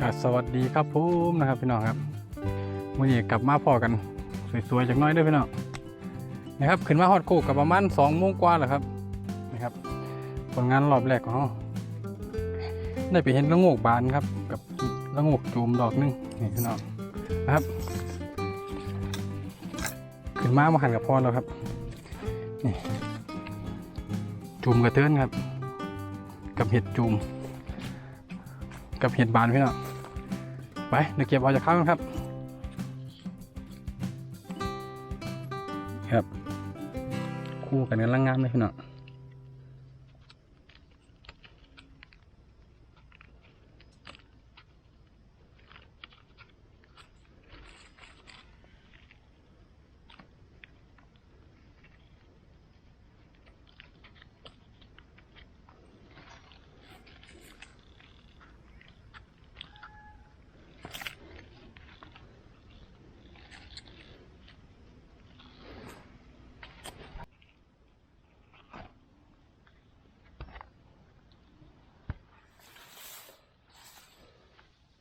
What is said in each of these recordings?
ก็สวัสดีครับผมนะครับพี่น้องครับวันนี้กลับมาพอกันสวยๆจากน้อยด้วยพี่น้องนะครับขึ้นมาฮอดโคกกับประมาณสองโมงกว่าแหละครับนะครับ ผลงานรอบแรกของเราได้ไปเห็นละโงกบานครับ กับละโงกจูมดอกหนึงนี่พี่น้องนะครับ ขึ้นมามาหันกับพ่อแล้วครับนี่จูมกระเทือนครับ กับเห็ดจูมกับเห็ดบานพี่น้อง ไปเดี๋ยวเก็บเอาจากข้างกันครับ ครับ คู่กันกันลังงามเลยพี่น้อง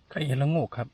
ใครเห็นแล้วโงกครับ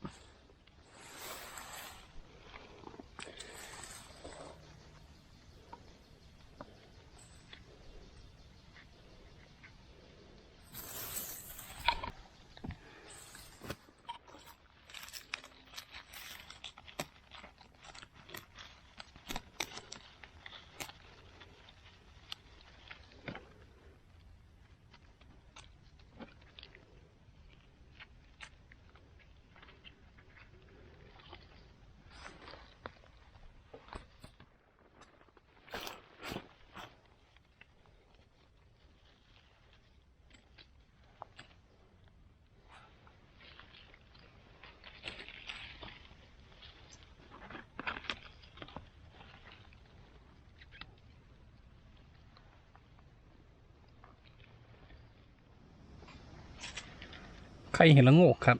ใครเห็นละโงกครับ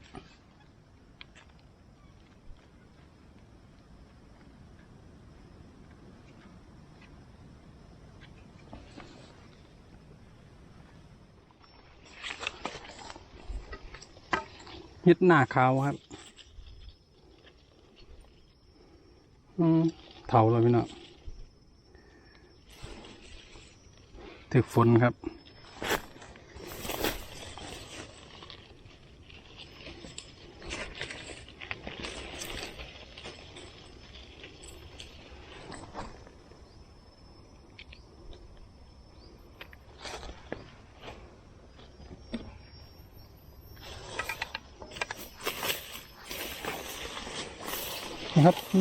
เฮ็ดหน้าขาวครับ อืมเถาเลยพี่น้องถึกฝนครับ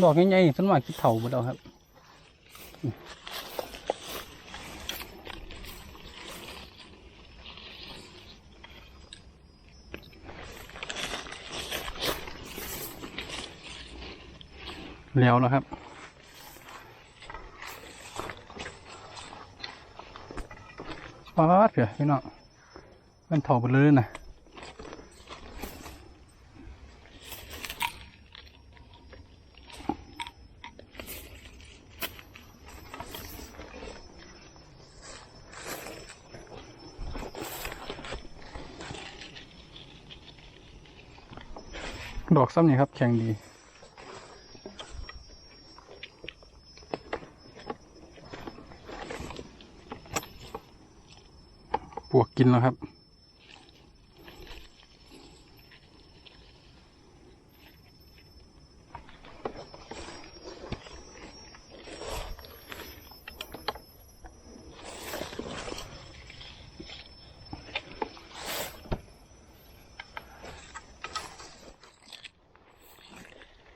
ดอกใหญ่ๆต้นหมากคิดเถ่าหมดแล้วครับแล้วแล้วครับปาดเถอะพี่น้องมันเถ่าหมดเลยนะ ดอกซ้ำนี่ครับ แข็งดีปวกกินแล้วครับ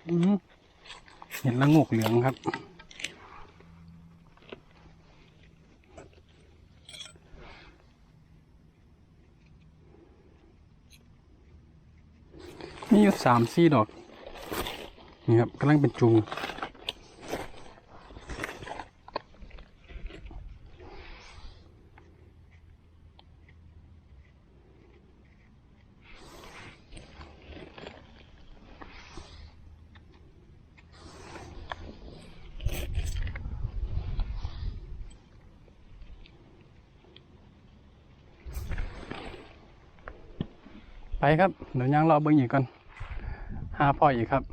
เห็นละงกเหลืองครับ มีอยู่สามสี่ดอก นี่ครับกำลังเป็นจุง ไปครับเดี๋ยวย่างรอเบิ้งอีกก่อนหาพ่ออีกครับ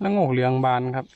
แล้วงกเหลืองบานครับ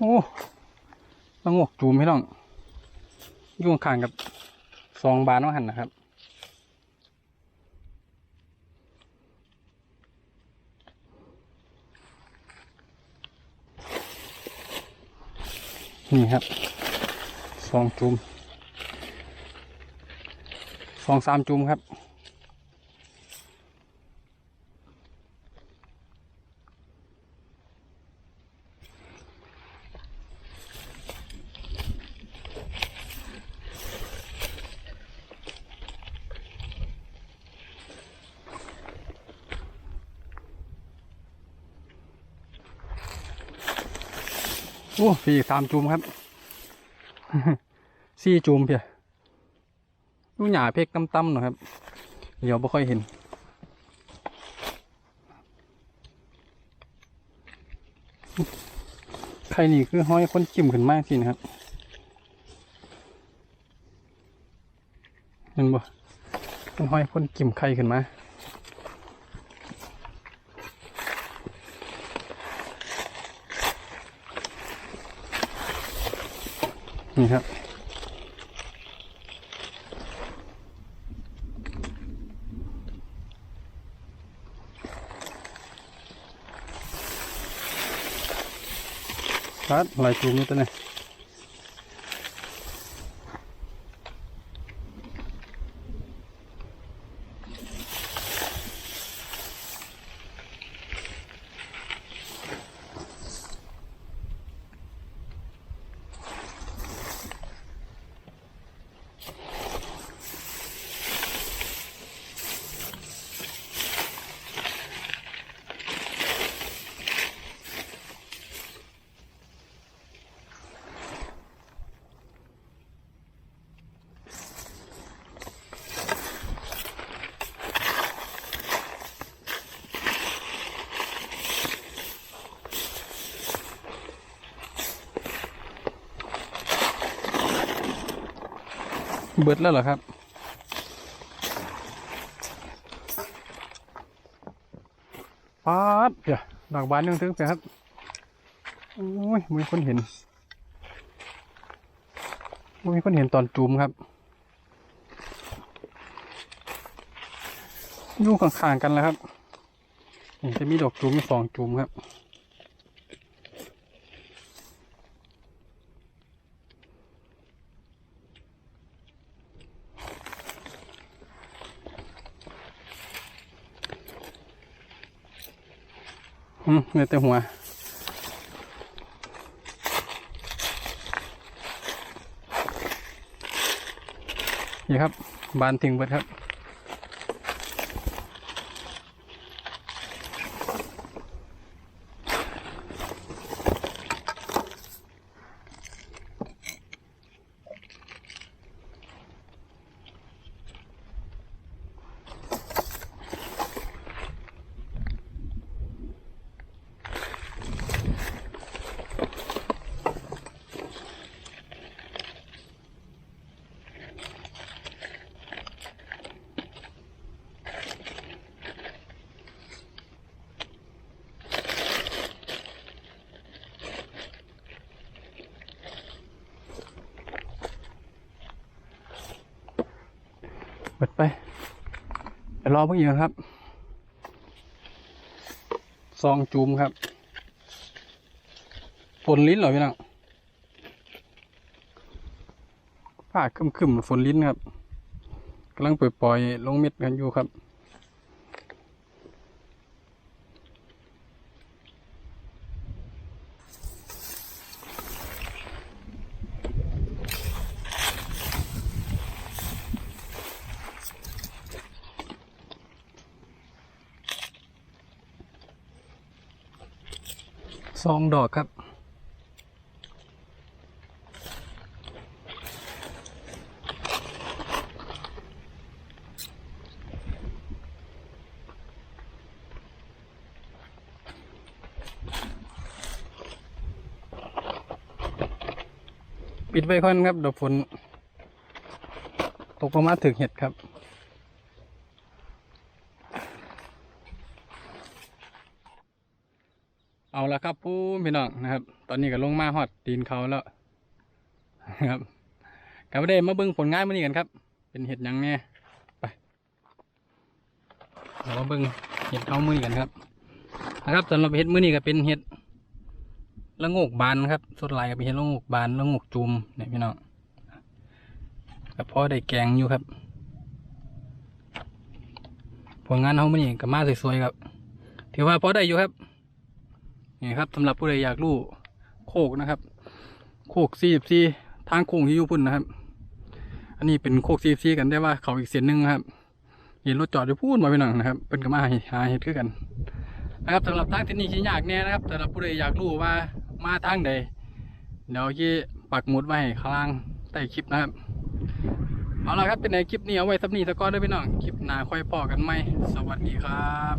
โอ้ละงกจูมพี่น้องยุ่งขางกับซองบานว่าหันนะครับนี่ครับสองจุมสองสามจุมครับ โอ้พี่สามจุมครับสี่จุมเพียดูหยาเพกตั้มๆหน่อยครับ เดี๋ยวไม่ค่อยเห็นใครนี่คือห้อยคนจิ้มขึ้นมากสินะครับเห็นบ่เป็นห้อยคนจิ้มไข่ขึ้นมา นี่ครับ ครับลายจูงนี่ตัวนี้ เบิดแล้วเหรอครับ ป๊าดเดี๋ยวดอกบานนึงถึงเสียครับโอ้ยมีคนเห็นมีคนเห็นตอนจูมครับอยู่ข้างๆกันแล้วครับจะมีดอกจูมมีสองจูมครับ อืมเหลือแต่หัวนี่ครับ บานถิงเบิดครับ เปิดไปรอเพิ่งอีกครับ ซองจูมครับฝนลิ้นเหรอพี่น้องผ้าคึมคึมๆฝนลิ้นครับกำลังปล่อยๆลงเม็ดกันอยู่ครับ สองดอกครับ ปิดไว้ก่อนครับเดี๋ยวฝนตกลงมาถึงเห็ดครับ เอาละครับผู้พี่น้องนะครับ ตอนนี้ก็ลงมาฮอดตีนเขาแล้วครับกับมาได้มาเบิ่งผลงานมื้อนี้กันครับ เป็นเห็ดยังแน่ไปเรามาเบิ่งเห็ดเอามื้อนี้กันครับนะครับสำหรับเห็ดมื้อนี้ก็เป็นเห็ดละงกบานครับส่วนหลายก็เป็นเห็ดละงกบานละงกจุมเนี่ยพี่น้องก็พอได้แกงอยู่ครับ ผลงานเขามื้อนี้ก็มาสวยๆครับ ถือว่าพอได้อยู่ครับ นี่ครับสำหรับผู้ใดอยากรู้โคกนะครับ โคกซีบซีทางโค้งที่ยูพุ่นนะครับ อันนี้เป็นโคกซีบซีกันได้ว่าเขาอีกเสียนหนึ่งครับเห็นรถจอดอยู่พูดมาไปหน่อยนะครับ เป็นก็มาหาเห็ดคือกัน นะครับสำหรับทางที่นี่ชิ้นยากแน่นะครับสำหรับผู้ใดอยากรู้ว่ามาทางใดเดี๋ยวที่ปักหมุดไว้ข้างล่างใต้คลิปนะครับเอาละครับเป็นในคลิปนี้เอาไว้สับนี้ตะก้อนด้วยพี่น้องคลิปหน้าค่อยพอกันไหมสวัสดีครับ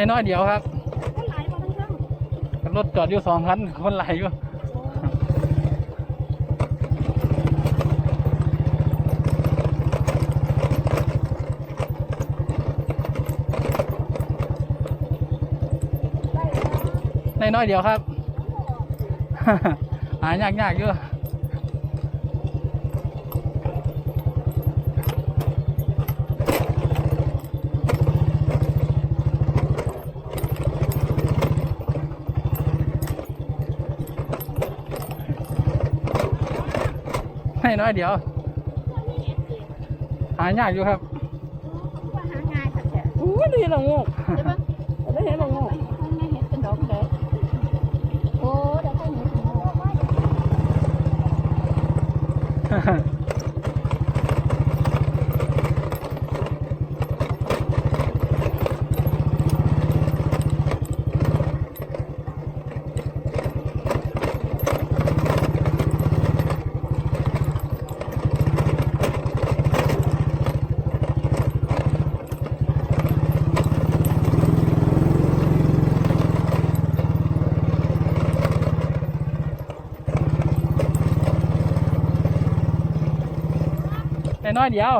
ในน้อยเดียวครับรถจอดอยู่สองคันคนไหลอยู่ในน้อยเดียวครับ หายากยากๆอยู่ใน น้อยเดียว หายากอยู่ครับว่าหาง่ายค่ะแท้อู้ดีละงูใช่ปะได้เห็นละงู ข้างในเห็ดเป็นดอกเลยโอ้เดี๋ยวข้างในเป็นดอก ใน น้อยเดียว